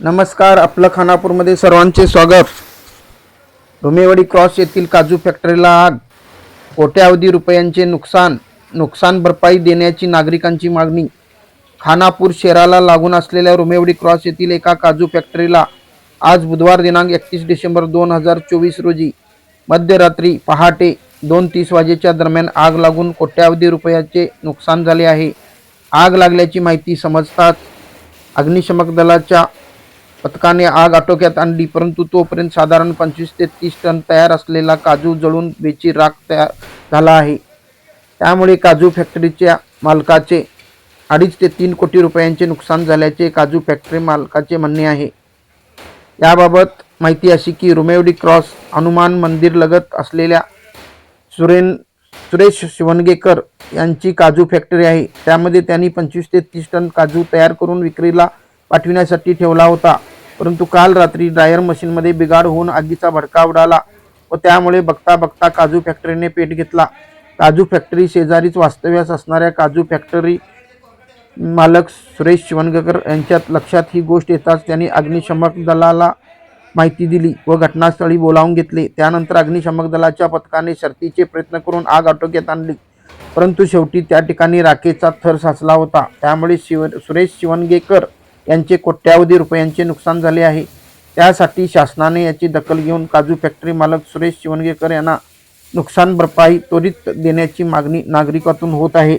नमस्कार आपलं खानापूरमध्ये सर्वांचे स्वागत. रुमेवाडी क्रॉस येथील काजू फॅक्टरीला आग. कोट्यावधी रुपयांचे नुकसान नुकसान भरपाई देण्याची नागरिकांची मागणी. खानापूर शहराला लागून असलेल्या रुमेवडी क्रॉस येथील एका काजू फॅक्टरीला आज बुधवार दिनांक एकतीस डिसेंबर दोन हजार चोवीस रोजी मध्यरात्री पहाटे दोन तीस वाजेच्या दरम्यान आग लागून कोट्यावधी रुपयाचे नुकसान झाले आहे. आग लागल्याची माहिती समजताच अग्निशमक दलाच्या पथकाने आग आटोक्यात आणली परंतु तोपर्यंत साधारण पंचवीस ते तीस टन तयार असलेला काजू जळून बेची राख तयार झाला आहे. त्यामुळे काजू फॅक्टरीच्या मालकाचे अडीच ते तीन कोटी रुपयांचे नुकसान झाल्याचे काजू फॅक्टरी मालकाचे म्हणणे आहे. याबाबत माहिती अशी की रुमेवडी क्रॉस हनुमान मंदिर लगत असलेल्या सुरेन सुरेश शिवणगेकर यांची काजू फॅक्टरी आहे. त्यामध्ये त्यांनी पंचवीस ते तीस टन काजू तयार करून विक्रीला पाठविण्यासाठी ठेवला होता. परंतु काल रात्री ड्रायर मशीनमध्ये बिघाड होऊन आगीचा भडका उडाला व त्यामुळे बघता बघता काजू फॅक्टरीने पेट घेतला. काजू फॅक्टरी शेजारीच वास्तव्यास असणाऱ्या काजू फॅक्टरी मालक सुरेश शिवणगेकर यांच्यात लक्षात ही गोष्ट येताच त्यांनी अग्निशमक दलाला माहिती दिली व घटनास्थळी बोलावून घेतले. त्यानंतर अग्निशमक दलाच्या पथकाने शर्तीचे प्रयत्न करून आग आटोक्यात आणली. परंतु शेवटी त्या ठिकाणी राखेचा थर साचला होता. त्यामुळे शिव सुरेश शिवणगेकर यांचे कोट्यावधी रुपयांचे नुकसान झाले आहे. त्यासाठी शासनाने याची दखल घेऊन काजू फॅक्टरी मालक सुरेश शिवणगेकर यांना नुकसान भरपाई त्वरित देण्याची मागणी नागरिकातून होत आहे.